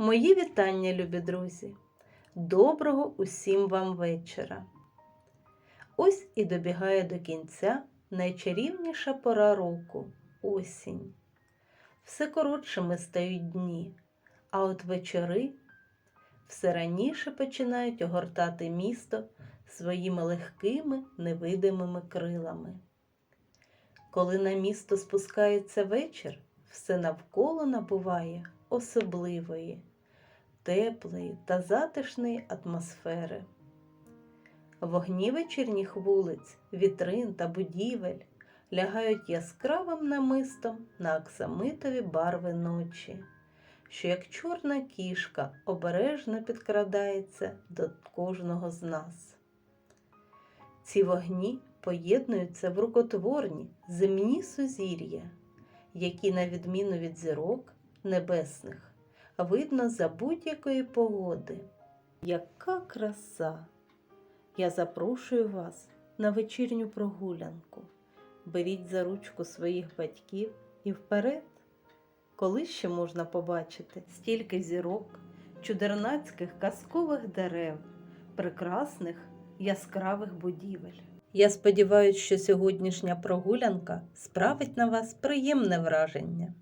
Мої вітання, любі друзі! Доброго усім вам вечора! Ось і добігає до кінця найчарівніша пора року осінь. Все коротшими стають дні, а от вечори все раніше починають огортати місто своїми легкими невидимими крилами. Коли на місто спускається вечір, все навколо набуває особливої, теплої та затишної атмосфери. Вогні вечірніх вулиць, вітрин та будівель лягають яскравим намистом на аксамитові барви ночі, що як чорна кішка обережно підкрадається до кожного з нас. Ці вогні поєднуються в рукотворні земні сузір'я, які, на відміну від зірок небесних, видно за будь-якої погоди. Яка краса! Я запрошую вас на вечірню прогулянку. Беріть за ручку своїх батьків і вперед, коли ще можна побачити стільки зірок, чудернацьких казкових дерев, прекрасних яскравих будівель. Я сподіваюся, що сьогоднішня прогулянка справить на вас приємне враження.